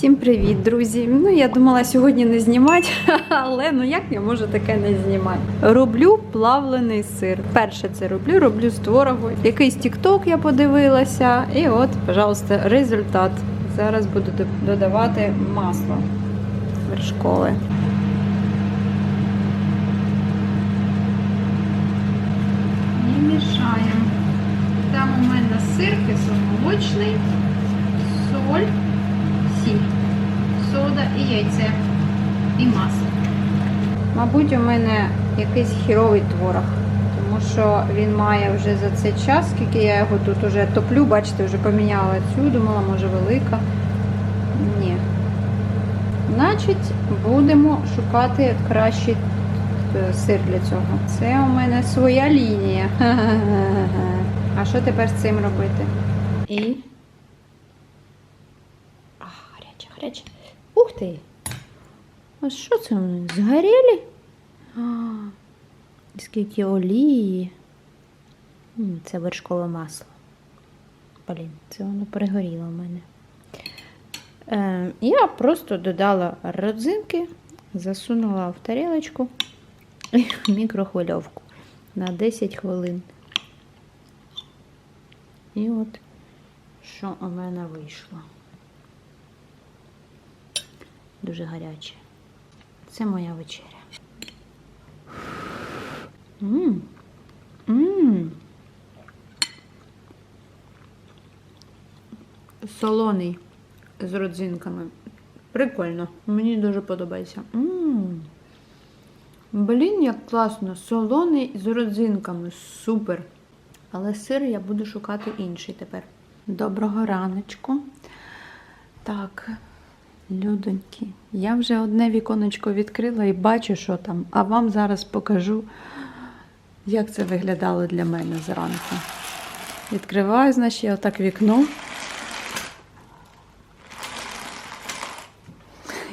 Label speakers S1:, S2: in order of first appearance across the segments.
S1: Всім привіт, друзі! Ну я думала сьогодні не знімати, але ну як я можу таке не знімати? Роблю плавлений сир. Перше це роблю, роблю з творогу. Якийсь тікток я подивилася, і от, пожалуйста, результат. Зараз буду додавати масло вершкове. І мішаємо. Там у мене сир кисломолочний, соль, сіль, сода і яйце, і масло. Мабуть, у мене якийсь хіровий творог, тому що він має вже за цей час, скільки я його тут вже топлю, бачите, вже поміняла цю, думала, може велика. Ні. Значить, будемо шукати кращий е, сир для цього. Це у мене своя лінія. А що тепер з цим робити? І. А, гаряче. Ух ти! А що це вони? Згоріли? А, скільки олії. Це вершкове масло. Блін, це воно перегоріло в мене. Е, я просто додала родзинки, засунула в тарілочку і в мікрохвильовку на 10 хвилин. І от що у мене вийшло. Дуже гаряче. Це моя вечеря. Мм. Мм. Солоний з родзинками. Прикольно. Мені дуже подобається. Мм. Блін, як класно. Солоний з родзинками. Супер. Але сир я буду шукати інший тепер. Доброго раночку. Так, людоньки, я вже одне віконечко відкрила і бачу, що там. А вам зараз покажу, як це виглядало для мене зранку. Відкриваю, значить, я отак вікно.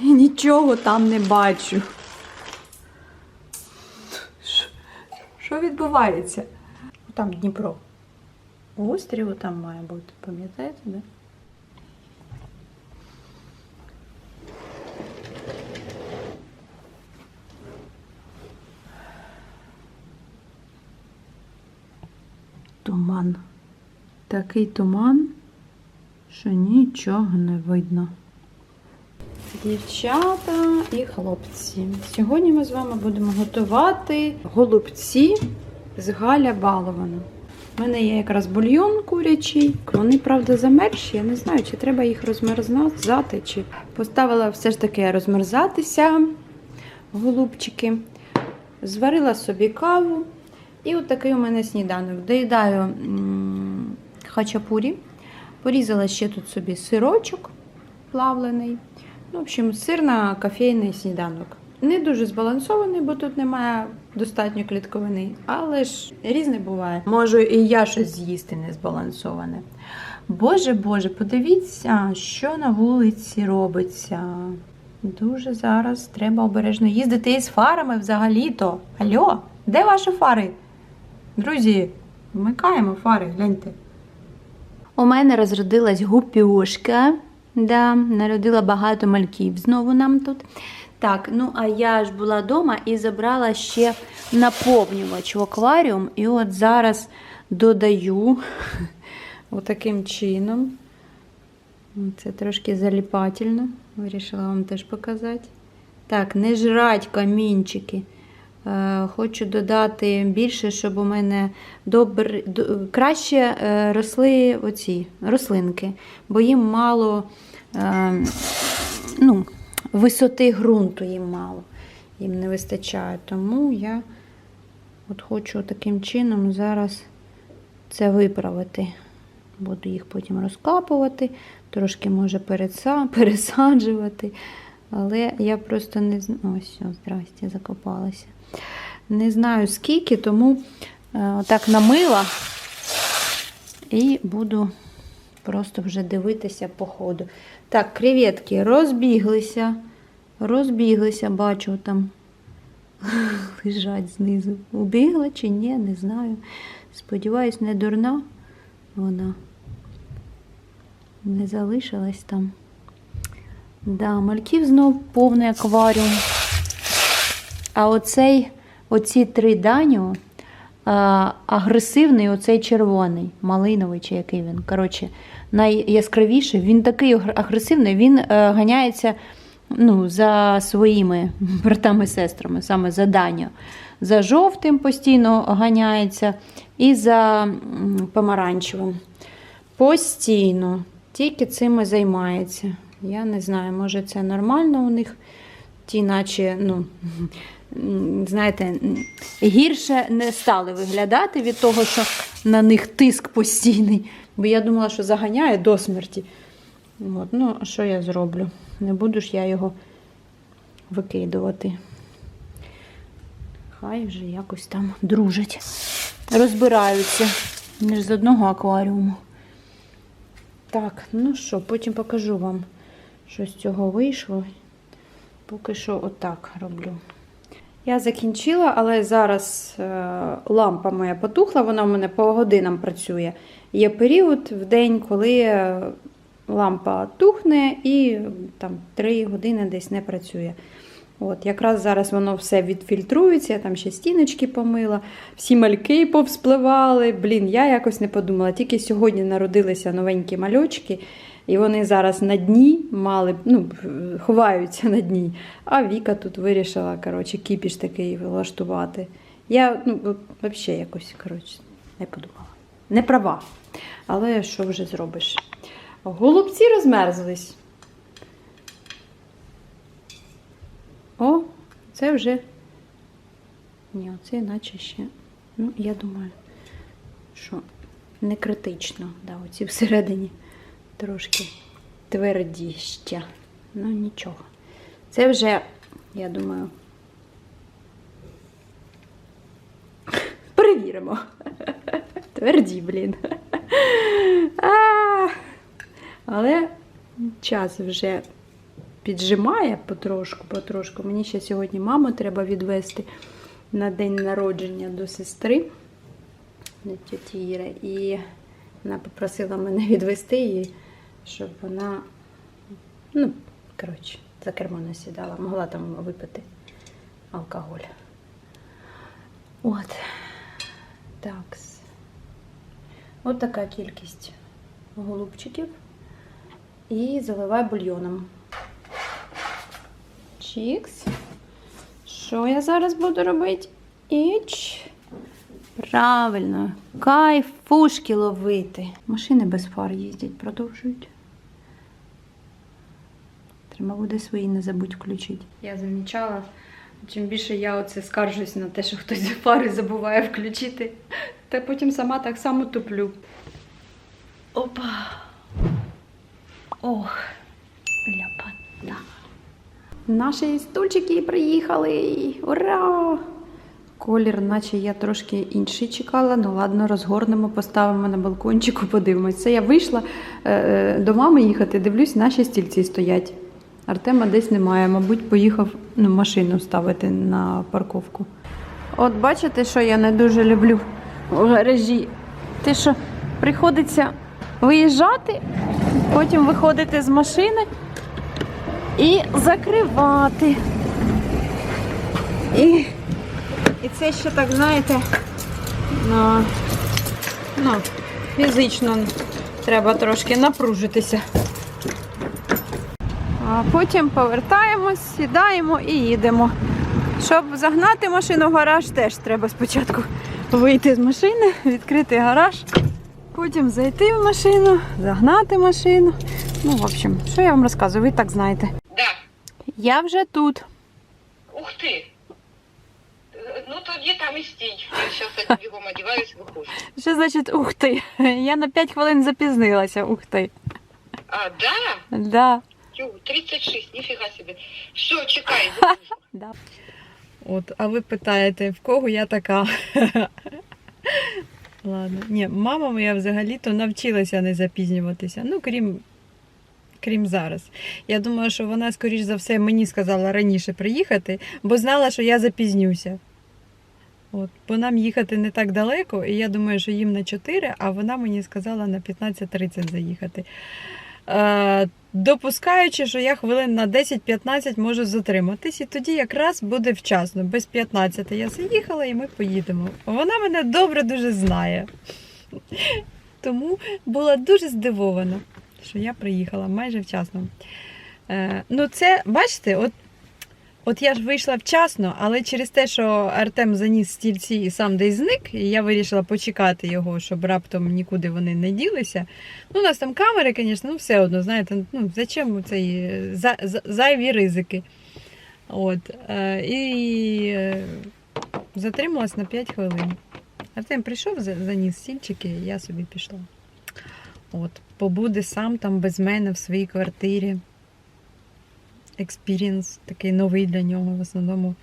S1: І нічого там не бачу. Що- відбувається? Там Дніпро. Острів там має бути, пам'ятаєте, да? Туман. Такий туман, що нічого не видно. Дівчата і хлопці. Сьогодні ми з вами будемо готувати голубці з Галя Балована. У мене є якраз бульйон курячий. Вони, правда, замерзші. Я не знаю, чи треба їх розмерзати, чи поставила все ж таки розмерзатися голубчики. Зварила собі каву. І от такий у мене сніданок. Доїдаю хачапурі. Порізала ще тут собі сирочок плавлений. Ну, в общем, сирно-кофейний сніданок. Не дуже збалансований, бо тут немає достатньо клітковини, але ж різне буває. Можу і я щось з'їсти не збалансоване. Боже Боже, подивіться, що на вулиці робиться. Дуже зараз треба обережно їздити із фарами взагалі-то. Алло, де ваші фари? Друзі, вмикаємо фари, гляньте. У мене розродилась гупюшка. Да, народила багато мальків знову нам тут. Так, ну а я ж була вдома і забрала ще наповнювач в акваріум. І от зараз додаю отаким чином. Це трошки заліпательно. Вирішила вам теж показати. Так, не жрать камінчики. Е, Хочу додати більше, щоб у мене добр... краще е, росли оці рослинки, бо їм мало е, ну, висоти ґрунту їм мало, їм не вистачає. Тому я от хочу таким чином зараз це виправити. Буду їх потім розкапувати, трошки може пересаджувати. Але я просто не знаю. Ось, все, здрасте, закопалася. Не знаю скільки, тому е, отак намила і буду просто вже дивитися по ходу. Так, креветки розбіглися. Розбіглися, бачу там. Лежать знизу. Убігла чи ні, не знаю. Сподіваюсь, не дурна вона. Не залишилась там. Да, мальків знов повний акваріум. А оцей, оці три даню, агресивний, оцей червоний, малиновий чи який він. Коротше, найяскравіший. Він такий агресивний, він е, ганяється ну, за своїми братами і сестрами, саме за Даню. За жовтим постійно ганяється і за помаранчевим. Постійно. Тільки цим і займається. Я не знаю, може це нормально у них. Ті, наче, ну, знаєте, гірше не стали виглядати від того, що на них тиск постійний. Бо я думала, що заганяє до смерті. От, ну, що я зроблю? Не буду ж я його викидувати. Хай вже якось там дружать, розбираються. Не з одного акваріуму. Так, ну що, потім покажу вам, що з цього вийшло. Поки що отак роблю. Я закінчила, але зараз е, лампа моя потухла, вона в мене по годинам працює. Є період в день, коли е, лампа тухне і там 3 години десь не працює. От, якраз зараз воно все відфільтрується, я там ще стіночки помила, всі мальки повспливали. Блін, я якось не подумала. Тільки сьогодні народилися новенькі мальочки, і вони зараз на дні мали, ну, ховаються на дні. А Віка тут вирішила, коротше, кіпіш такий влаштувати. Я ну, взагалі якось коротше, не подумала. Не права. Але що вже зробиш? Голубці розмерзлись. О, це вже. Ні, оце наче ще. Ну, я думаю, що не критично. Да, оці всередині трошки твердіща. Ну, нічого. Це вже, я думаю. Перевіримо. Тверді, блін. А, Але час вже піджимає потрошку, потрошку. Мені ще сьогодні маму треба відвести на день народження до сестри до тіті Іри. І вона попросила мене відвести її, щоб вона, ну, коротше, за кермо не сідала, могла там випити алкоголь. От. Так. От така кількість голубчиків. І заливай бульйоном. Чікс. Що я зараз буду робити? Іч. Правильно, кайфушки ловити. Машини без фар їздять, продовжують. Треба буде свої не забудь включити. Я замічала, чим більше я оце скаржусь на те, що хтось фари забуває включити, та потім сама так само туплю. Опа. Ох, ляпота. Наші стульчики приїхали. Ура! Колір, наче я трошки інший чекала. Ну ладно, розгорнемо, поставимо на балкончику, подивимось. Це я вийшла е, е, до мами їхати, дивлюсь, наші стільці стоять. Артема десь немає, мабуть, поїхав ну, машину ставити на парковку. От бачите, що я не дуже люблю в гаражі. Те, що приходиться виїжджати, потім виходити з машини і закривати. І, і це ще так, знаєте, ну, ну, фізично треба трошки напружитися. А потім повертаємось, сідаємо і їдемо. Щоб загнати машину в гараж, теж треба спочатку вийти з машини, відкрити гараж, потім зайти в машину, загнати машину. Ну, в общем, що я вам розказую, ви так знаєте.
S2: Да.
S1: Я вже тут.
S2: Ух ти. Ну тоді там і стій. Я зараз бігом одягаюсь, виходжу.
S1: Що значить ух ти? Я на 5 хвилин запізнилася, ух ти.
S2: А, да?
S1: Да.
S2: Тю, 36, ніфіга собі. Все, чекай.
S1: Да.
S3: От, а ви питаєте, в кого я така? Ладно. Ні, мама моя взагалі-то навчилася не запізнюватися. Ну, крім, крім зараз. Я думаю, що вона, скоріш за все, мені сказала раніше приїхати, бо знала, що я запізнюся. От, бо нам їхати не так далеко, і я думаю, що їм на 4, а вона мені сказала на 15.30 заїхати.
S1: Е, допускаючи, що я хвилин на 10-15 можу затриматись, і тоді якраз буде вчасно. Без 15 я заїхала і ми поїдемо. Вона мене добре дуже знає. Тому була дуже здивована, що я приїхала майже вчасно. Е, ну, це, бачите, от, от я ж вийшла вчасно, але через те, що Артем заніс стільці і сам десь зник, і я вирішила почекати його, щоб раптом нікуди вони не ділися. Ну, у нас там камери, звісно, ну все одно, знаєте, ну зачем цей за, за, зайві ризики. От, е, і е, затрималась на 5 хвилин. Артем прийшов, заніс стільчики, і я собі пішла. От, побуде сам там без мене в своїй квартирі. Експірієнс такий новий для нього. В основному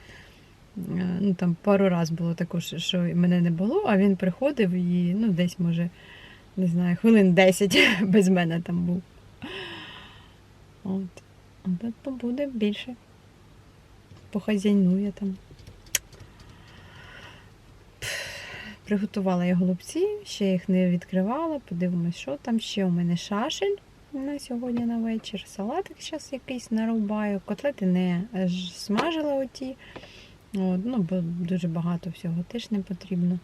S1: е, ну, там пару раз було також, що мене не було, а він приходив і ну, десь, може, не знаю, хвилин 10 без мене там був. От. А тут побуде більше. Похазяйнує там. Приготувала я голубці, ще їх не відкривала. Подивимось, що там. Ще у мене шашель на сьогодні на вечір. Салатик зараз якийсь нарубаю. Котлети не смажила оті. От, ну, бо дуже багато всього теж не потрібно.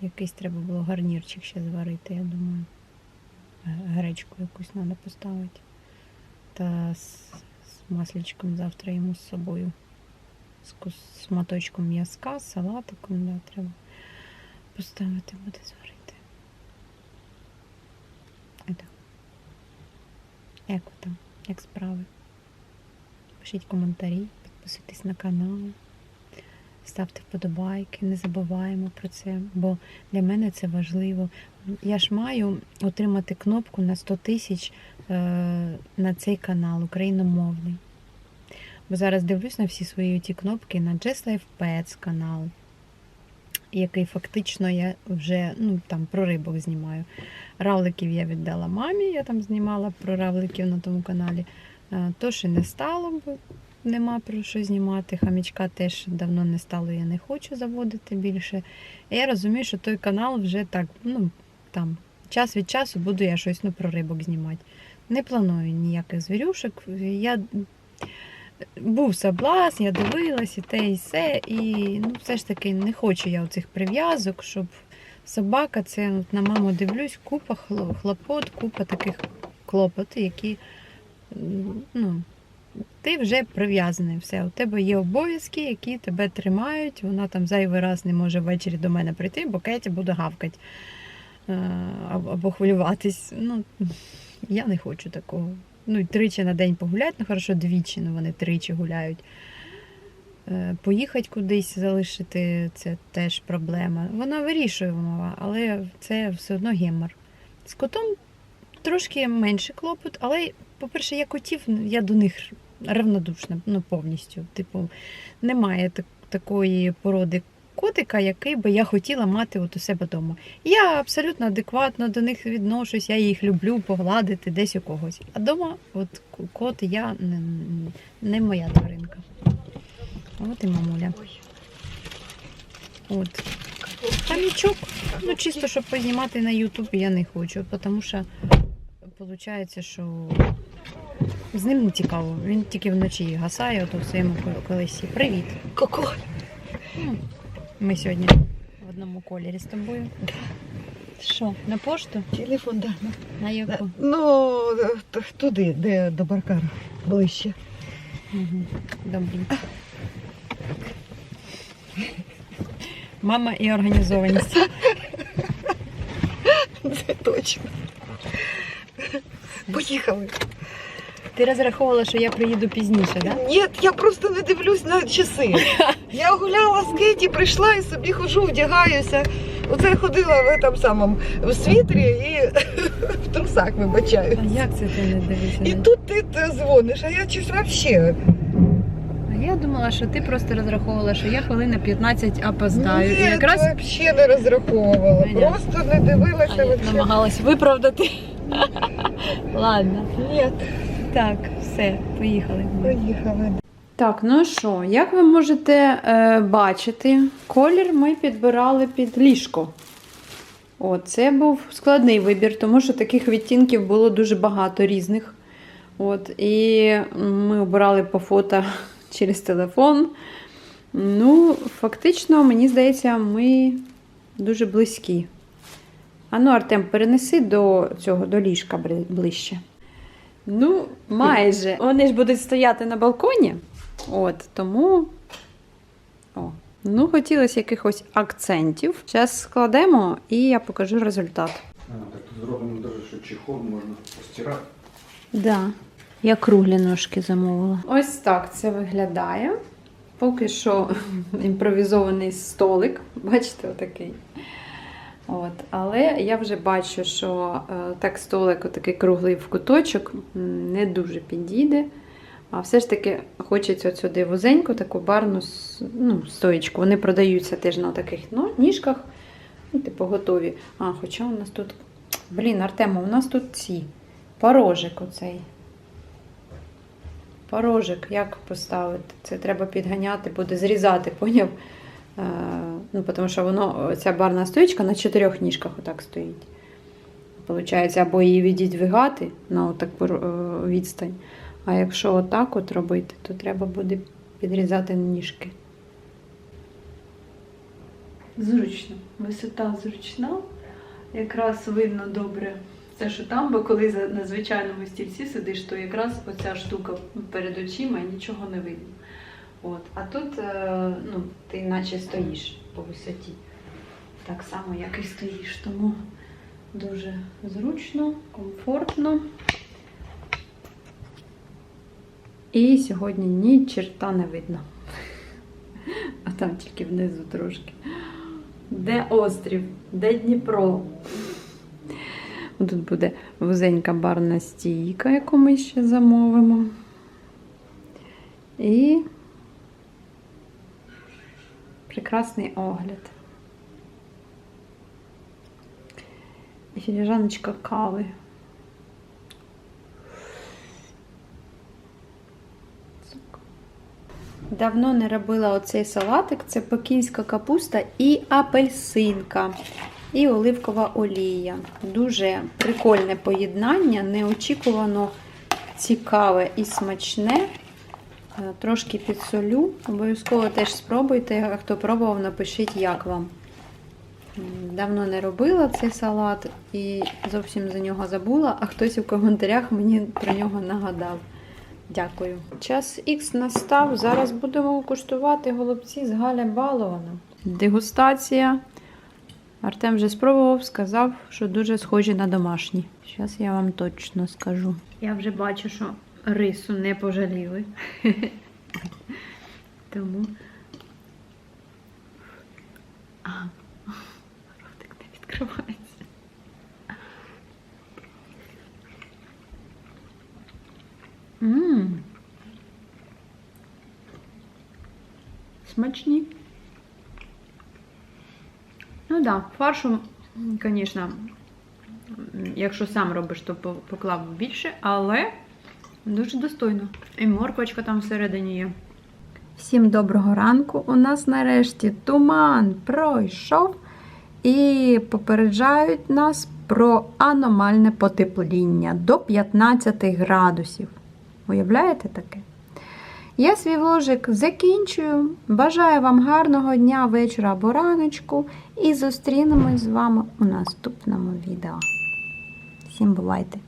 S1: Якийсь треба було гарнірчик ще зварити, я думаю. Гречку якусь треба поставити. Та з, масличком завтра йому з собою. З з м'язка, з салатиком, да, треба поставити, буде зварити. І так. Як там? Як справи? Пишіть коментарі, підписуйтесь на канал, ставте вподобайки, не забуваємо про це, бо для мене це важливо. Я ж маю отримати кнопку на 100 тисяч е, на цей канал україномовний. Бо зараз дивлюсь на всі свої ті кнопки на Just Life Pets канал, який фактично я вже ну, там про рибок знімаю. Равликів я віддала мамі, я там знімала про равликів на тому каналі. Е, То ще не стало, бо нема про що знімати. Хамічка теж давно не стало, я не хочу заводити більше. Я розумію, що той канал вже так, ну там, час від часу буду я щось ну, про рибок знімати. Не планую ніяких звірюшок. Я був соблазн, я дивилась і те, і все. І ну, все ж таки не хочу я оцих прив'язок, щоб собака, це от на маму дивлюсь, купа хлопот, купа таких клопот, які ну, ти вже прив'язаний. Все, у тебе є обов'язки, які тебе тримають. Вона там зайвий раз не може ввечері до мене прийти, бо Кетя буде гавкати е, або хвилюватись. Ну, я не хочу такого. Ну, тричі на день погуляти, ну хорошо, двічі, ну вони тричі гуляють. Е, Поїхати кудись залишити це теж проблема. Вона вирішує мова, але це все одно гемор. З котом трошки менше клопот, але, по-перше, я котів, я до них равнодушна, ну повністю. Типу, немає так, такої породи котика, який би я хотіла мати от у себе вдома. Я абсолютно адекватно до них відношусь, я їх люблю погладити десь у когось. А вдома, от кот я не, не моя тваринка. От і мамуля. От. Хамічок, ну чисто, щоб познімати на Ютуб, я не хочу, тому що виходить, що з ним не цікаво. Він тільки вночі гасає ото в своєму кол- колесі. Привіт.
S4: Ко-ко.
S1: Ми сьогодні в одному кольорі з тобою. Що, на пошту?
S4: Телефон, да.
S1: На яку?
S4: Ну, туди, де до Баркара, ближче.
S1: Угу. Добре. Мама і організованість.
S4: Це точно. Поїхали.
S1: Ти розраховувала, що я приїду пізніше, так? Да?
S4: Ні, я просто не дивлюсь на часи. Я гуляла з Кеті, прийшла і собі хожу, вдягаюся. Оце ходила в этом самому в світрі і в трусах вибачаю.
S1: А як це ти не дивишся?
S4: І тут ти дзвониш, а я щось взагалі.
S1: А я думала, що ти просто розраховувала, що я хвилин 15 опоздаю.
S4: Ні,
S1: і якраз
S4: взагалі не розраховувала.
S1: Понятно.
S4: Просто не дивилася.
S1: а я намагалась виправдати. Ладно.
S4: Ні,
S1: Так, все, поїхали.
S4: поїхали.
S5: Так, ну що, як ви можете е, бачити, колір ми підбирали під ліжко.
S1: О, це був складний вибір, тому що таких відтінків було дуже багато різних. От, і ми обирали по фото через телефон. Ну, фактично, мені здається, ми дуже близькі. Ану, Артем, перенеси до цього, до ліжка ближче. Ну, майже. Вони ж будуть стояти на балконі. От, тому. О. Ну, хотілося якихось акцентів. Зараз складемо і я покажу результат.
S6: А, так тут зроблено даже, що чехол можна постирати.
S1: Да. Я круглі ножки замовила. Ось так це виглядає. Поки що імпровізований столик. Бачите, отакий. От. Але я вже бачу, що е, так столик, отакий круглий в куточок, не дуже підійде. А все ж таки хочеться сюди вузеньку, таку барну ну, стоєчку. Вони продаються теж на таких ну, ніжках, ну, типу готові. А, хоча у нас тут. Блін, Артема, у нас тут ці. Порожик оцей. Порожик, як поставити? Це треба підганяти, буде зрізати, поняв? Е, ну, тому що воно, ця барна стоїчка на чотирьох ніжках отак стоїть. Получається, або її віддвигати на таку відстань. А якщо отак от робити, то треба буде підрізати ніжки. Зручно. Висота зручна. Якраз видно добре це, що там, бо коли на звичайному стільці сидиш, то якраз оця штука перед очима і нічого не видно. От. А тут е, ну, ти наче стоїш по висоті. Так само, як і стоїш. Тому дуже зручно, комфортно. І сьогодні ні черта не видно. А там тільки внизу трошки. Де острів? Де Дніпро? Тут буде вузенька барна стійка, яку ми ще замовимо. І прекрасний огляд. І філіжаночка кави. Давно не робила оцей салатик. Це пекінська капуста і апельсинка, і оливкова олія. Дуже прикольне поєднання, неочікувано цікаве і смачне. Е, Трошки підсолю. Обов'язково теж спробуйте. А Хто пробував, напишіть, як вам. Давно не робила цей салат і зовсім за нього забула, а хтось у коментарях мені про нього нагадав. Дякую. Час Х настав. Зараз будемо куштувати голубці з Галя Балована. Дегустація. Артем вже спробував, сказав, що дуже схожі на домашні. Зараз я вам точно скажу. Я вже бачу, що рису не пожаліли. Тому. А, ротик не відкривається. Ммм. Смачні. Ну да, фаршу, звісно, якщо сам робиш, то поклав більше, але дуже достойно. І морквочка там всередині є. Всім доброго ранку. У нас нарешті туман пройшов і попереджають нас про аномальне потепління до 15 градусів. Уявляєте таке? Я свій вложик закінчую. Бажаю вам гарного дня, вечора або раночку. І зустрінемось з вами у наступному відео. Всім бувайте!